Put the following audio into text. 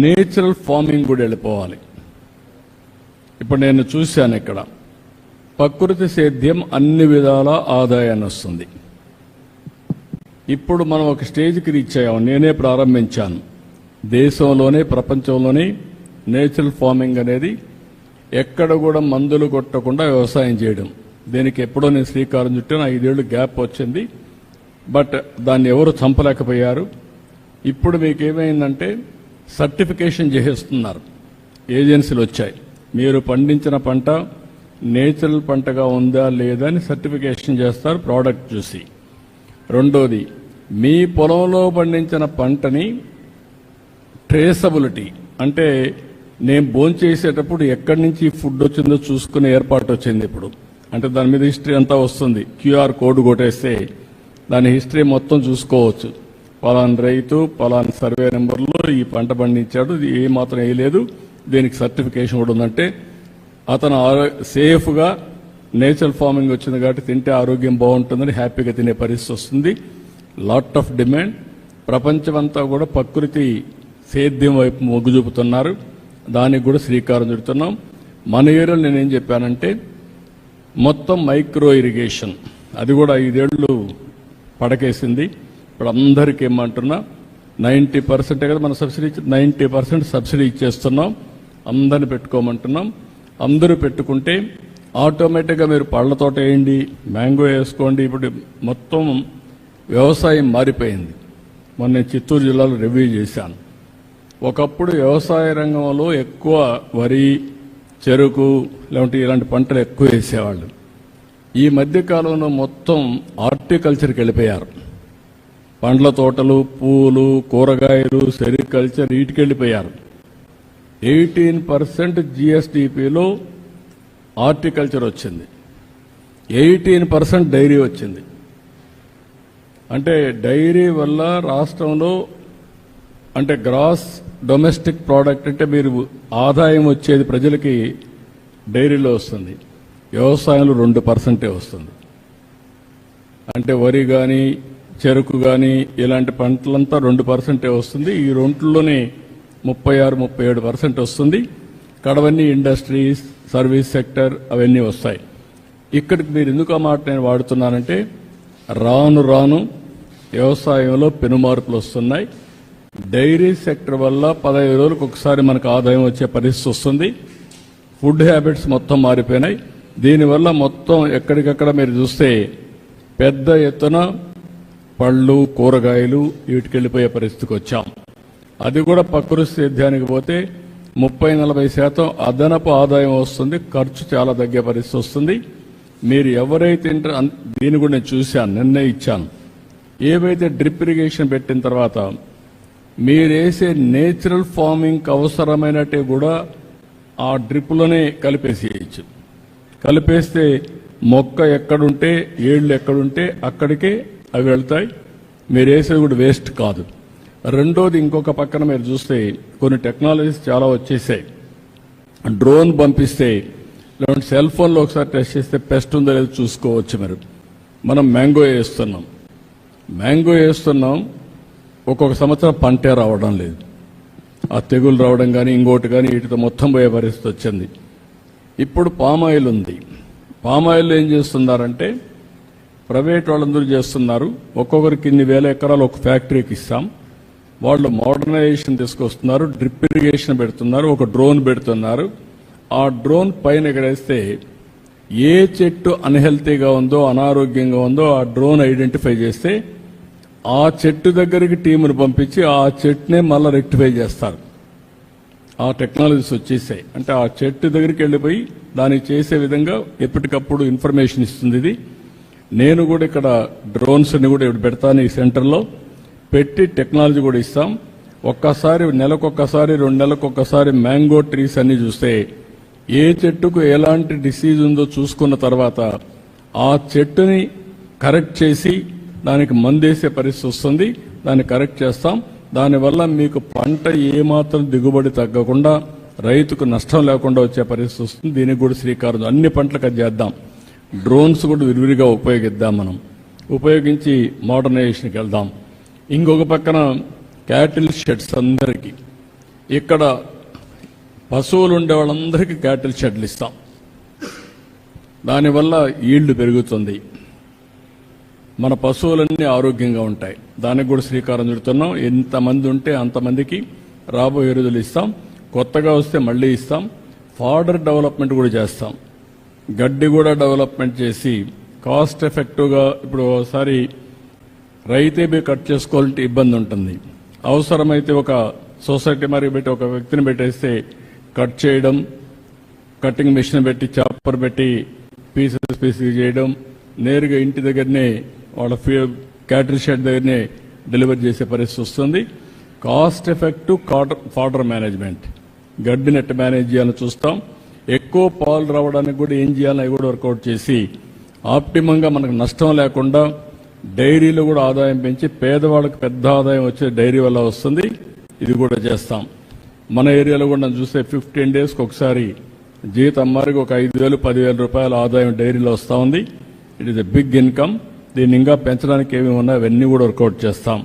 Natural farming కూడా వెళ్ళిపోవాలి. ఇప్పుడు నేను చూశాను ఇక్కడ. ప్రకృతి సేద్యం అన్ని విధాల ఆదాయాన్ని వస్తుంది. ఇప్పుడు మనం ఒక స్టేజ్కి రీచ్ అయ్యాం నేనే ప్రారంభించాను. దేశంలోనే ప్రపంచంలోనే నేచురల్ ఫార్మింగ్ అనేది ఎక్కడ కూడా మందులు కొట్టకుండా వ్యవసాయం చేయడం. దీనికి ఎప్పుడో నేను శ్రీకారం చుట్టాను. ఐదేళ్ళు గ్యాప్ వచ్చింది. బట్ దాన్ని ఎవరు చంపలేకపోయారు? ఇప్పుడు మీకు ఏమైందంటే సర్టిఫికేషన్ చేసేస్తున్నారు. ఏజెన్సీలు వచ్చాయి. మీరు పండించిన పంట నేచురల్ పంటగా ఉందా లేదా అని సర్టిఫికేషన్ చేస్తారు ప్రోడక్ట్ చూసి. రెండోది మీ పొలంలో పండించిన పంటని ట్రేసబిలిటీ అంటే నేను భోంచేసేటప్పుడు ఎక్కడి నుంచి ఫుడ్ వచ్చిందో చూసుకునే ఏర్పాటు వచ్చింది ఇప్పుడు. అంటే దాని మీద హిస్టరీ అంతా వస్తుంది. క్యూఆర్ కోడ్ కొట్టేస్తే దాని హిస్టరీ మొత్తం చూసుకోవచ్చు. పలాన్ రైతు పలాన్ సర్వే నెంబర్లో ఈ పంట పండించాడు. ఇది ఏ మాత్రం వేయలేదు. దీనికి సర్టిఫికేషన్ కూడా ఉందంటే అతను సేఫ్గా నేచురల్ ఫార్మింగ్ వచ్చింది కాబట్టి తింటే ఆరోగ్యం బాగుంటుందని హ్యాపీగా తినే పరిస్థితి వస్తుంది. లాట్ ఆఫ్ డిమాండ్ ప్రపంచమంతా కూడా ప్రకృతి సేద్యం వైపు మొగ్గు చూపుతున్నారు. దానికి కూడా శ్రీకారం చుడుతున్నాం. మన ఏరియాలో నేనేం చెప్పానంటే మొత్తం మైక్రో ఇరిగేషన్. అది కూడా ఐదేళ్ళు పడకేసింది. ఇప్పుడు అందరికీ ఏమంటున్నా నైంటీ పర్సెంటే కదా మన సబ్సిడీ నైంటీ పర్సెంట్ సబ్సిడీ ఇచ్చేస్తున్నాం. అందరిని పెట్టుకోమంటున్నాం. అందరూ పెట్టుకుంటే ఆటోమేటిక్గా మీరు పళ్ళ తోట వేయండి మ్యాంగో వేసుకోండి. ఇప్పుడు మొత్తం వ్యవసాయం మారిపోయింది. మొన్న నేను చిత్తూరు జిల్లాలో రివ్యూ చేశాను. ఒకప్పుడు వ్యవసాయ రంగంలో ఎక్కువ వరి చెరుకు లేదంటే ఇలాంటి పంటలు ఎక్కువ వేసేవాళ్ళు. ఈ మధ్య కాలంలో మొత్తం హార్టికల్చర్కి వెళ్ళిపోయారు. పండ్ల తోటలు పూలు కూరగాయలు సెరికల్చర్ వీటికి వెళ్ళిపోయారు ఎయిటీన్ పర్సెంట్ జిఎస్డిపిలో హార్టికల్చర్ వచ్చింది. ఎయిటీన్ పర్సెంట్ డైరీ వచ్చింది. అంటే డైరీ వల్ల రాష్ట్రంలో అంటే గ్రాస్ డొమెస్టిక్ ప్రోడక్ట్ అంటే మీరు ఆదాయం వచ్చేది ప్రజలకి డైరీలో వస్తుంది. వ్యవసాయంలో రెండు పర్సెంటే వస్తుంది. అంటే వరి కానీ చెరుకు కానీ ఇలాంటి పంటలంతా రెండు పర్సెంటే వస్తుంది. ఈ రెంట్లోనే ముప్పై ఆరు ముప్పై ఏడు పర్సెంట్ వస్తుంది. కడవన్నీ ఇండస్ట్రీస్ సర్వీస్ సెక్టర్ అవన్నీ వస్తాయి. ఇక్కడికి మీరు ఎందుకు ఆ మాట నేను వాడుతున్నానంటే రాను రాను వ్యవసాయంలో పెనుమార్పులు వస్తున్నాయి. డైరీ సెక్టర్ వల్ల పదహైదు రోజులకు ఒకసారి మనకు ఆదాయం వచ్చే పరిస్థితి వస్తుంది. ఫుడ్ హ్యాబిట్స్ మొత్తం మారిపోయినాయి. దీనివల్ల మొత్తం ఎక్కడికక్కడ మీరు చూస్తే పెద్ద ఎత్తున పళ్ళు కూరగాయలు వీటికి వెళ్ళిపోయే పరిస్థితికి వచ్చాం. అది కూడా ప్రకృతి సేద్యానికి పోతే ముప్పై నలభై శాతం అదనపు ఆదాయం వస్తుంది ఖర్చు చాలా తగ్గే పరిస్థితి వస్తుంది. మీరు ఎవరైతే ఇంటర్ కూడా నేను చూశాను నిన్నే ఇచ్చాను. ఏవైతే డ్రిప్ ఇరిగేషన్ పెట్టిన తర్వాత మీరు వేసే నేచురల్ ఫార్మింగ్కి అవసరమైనట్టే కూడా ఆ డ్రిప్లోనే కలిపేసేయచ్చు. కలిపేస్తే మొక్క ఎక్కడుంటే ఏళ్ళు ఎక్కడుంటే అక్కడికే అవి వెళ్తాయి. మీరు వేసేది కూడా వేస్ట్ కాదు. రెండోది ఇంకొక పక్కన మీరు చూస్తే కొన్ని టెక్నాలజీస్ చాలా వచ్చేసాయి. డ్రోన్ పంపిస్తే లేదంటే సెల్ ఫోన్లో ఒకసారి టెస్ట్ చేస్తే పెస్ట్ ఉందో లేదో చూసుకోవచ్చు మీరు. మనం మ్యాంగో వేస్తున్నాం. మ్యాంగో వేస్తున్నాం. ఒక్కొక్క సంవత్సరం పంటే రావడం లేదు. ఆ తెగులు రావడం కానీ ఇంకోటి కానీ వీటితో మొత్తం పోయే పరిస్థితి వచ్చింది. ఇప్పుడు పామాయిల్ ఉంది. పామాయిల్ ఏం చేస్తున్నారంటే ప్రైవేట్ వాళ్ళందరూ చేస్తున్నారు. ఒక్కొక్కరికి ఇన్ని వేల ఎకరాలు ఒక ఫ్యాక్టరీకి ఇస్తాం. వాళ్ళు మోడర్నైజేషన్ తీసుకొస్తున్నారు డ్రిప్ ఇరిగేషన్ పెడుతున్నారు ఒక డ్రోన్ పెడుతున్నారు. ఆ డ్రోన్ పైన ఎగరేస్తే ఏ చెట్టు అన్హెల్తీగా ఉందో అనారోగ్యంగా ఉందో ఆ డ్రోన్ ఐడెంటిఫై చేస్తే ఆ చెట్టు దగ్గరికి టీమును పంపించి ఆ చెట్టునే మళ్ళీ రెక్టిఫై చేస్తారు. ఆ టెక్నాలజీస్ వచ్చేసాయి. అంటే ఆ చెట్టు దగ్గరికి వెళ్ళిపోయి దానికి చేసే విధంగా ఎప్పటికప్పుడు ఇన్ఫర్మేషన్ ఇస్తుంది ఇది. నేను కూడా ఇక్కడ డ్రోన్స్ని కూడా ఇప్పుడు పెడతాను ఈ సెంటర్లో. పెట్టి టెక్నాలజీ కూడా ఇస్తాం. ఒక్కసారి నెలకొక్కసారి రెండు నెలలకు మ్యాంగో ట్రీస్ అన్ని చూస్తే ఏ చెట్టుకు ఎలాంటి డిసీజ్ ఉందో చూసుకున్న తర్వాత ఆ చెట్టుని కరెక్ట్ చేసి దానికి మందేసే పరిస్థితి వస్తుంది. దాన్ని కరెక్ట్ చేస్తాం. దానివల్ల మీకు పంట ఏమాత్రం దిగుబడి తగ్గకుండా రైతుకు నష్టం లేకుండా వచ్చే పరిస్థితి వస్తుంది. దీనికి కూడా శ్రీకారం. అన్ని పంటలకు అది చేద్దాం. డ్రోన్స్ కూడా విరివిరిగా ఉపయోగిద్దాం మనం. ఉపయోగించి మోడర్నైజేషన్కి వెళ్దాం. ఇంకొక పక్కన క్యాటిల్ షెడ్స్ అందరికీ. ఇక్కడ పశువులు ఉండే వాళ్ళందరికీ క్యాటిల్ షెడ్లు ఇస్తాం. దానివల్ల ఈళ్ళు పెరుగుతుంది. మన పశువులన్నీ ఆరోగ్యంగా ఉంటాయి. దానికి కూడా శ్రీకారం చుడుతున్నాం. ఎంతమంది ఉంటే అంతమందికి రాబోయే రోజులు ఇస్తాం. కొత్తగా వస్తే మళ్ళీ ఇస్తాం. ఫాడర్ డెవలప్మెంట్ కూడా చేస్తాం. గడ్డి కూడా డెవలప్మెంట్ చేసి కాస్ట్ ఎఫెక్టివ్గా ఇప్పుడు ఒకసారి రైతే కట్ చేసుకోవాలంటే ఇబ్బంది ఉంటుంది. అవసరమైతే ఒక సొసైటీ మరి పెట్టి ఒక వ్యక్తిని పెట్టేస్తే కట్ చేయడం కటింగ్ మిషన్ పెట్టి చాపర్ పెట్టి పీసెస్ పీసెస్ చేయడం నేరుగా ఇంటి దగ్గరనే వాళ్ళ క్యాటరీ షెడ్ దగ్గరనే డెలివరీ చేసే పరిస్థితి వస్తుంది. కాస్ట్ ఎఫెక్టివ్ ఫాడర్ మేనేజ్మెంట్ గడ్డి నెట్ మేనేజ్ చేయాలని చూస్తాం. ఎక్కువ పాలు రావడానికి కూడా ఏం చేయాలని అవి కూడా వర్కౌట్ చేసి ఆప్టిమంగా మనకు నష్టం లేకుండా డైరీలో కూడా ఆదాయం పెంచి పేదవాళ్ళకి పెద్ద ఆదాయం వచ్చే డైరీ వల్ల వస్తుంది. ఇది కూడా చేస్తాం. మన ఏరియాలో కూడా నన్ను చూస్తే ఫిఫ్టీన్ డేస్కి ఒకసారి జీతం అమ్మారికి ఒక ఐదు వేలు పదివేల రూపాయల ఆదాయం డైరీలో వస్తూ ఉంది. It is a big income దీన్ని ఇంకా పెంచడానికి ఏమేమి ఉన్నా అవన్నీ కూడా వర్కౌట్ చేస్తాం.